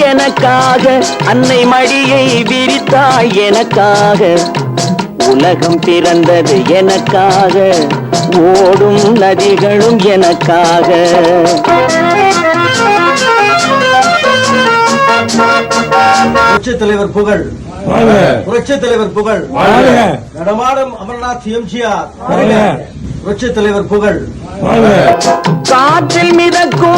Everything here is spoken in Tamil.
எனக்காக அன்னை மடியை விரித்தாய் எனக்காக. உலகம் பிறந்தது எனக்காக ஓடும் நதிகளும் எனக்காக. புரட்சி தலைவர் புகழ். வாழ்க. புரட்சி தலைவர் புகழ். வாழ்க. நடமாடும் அமர்நாத் எம்ஜிஆர். வாழ்க. புரட்சி தலைவர் புகழ். வாழ்க. காற்றில் மிதக்கும்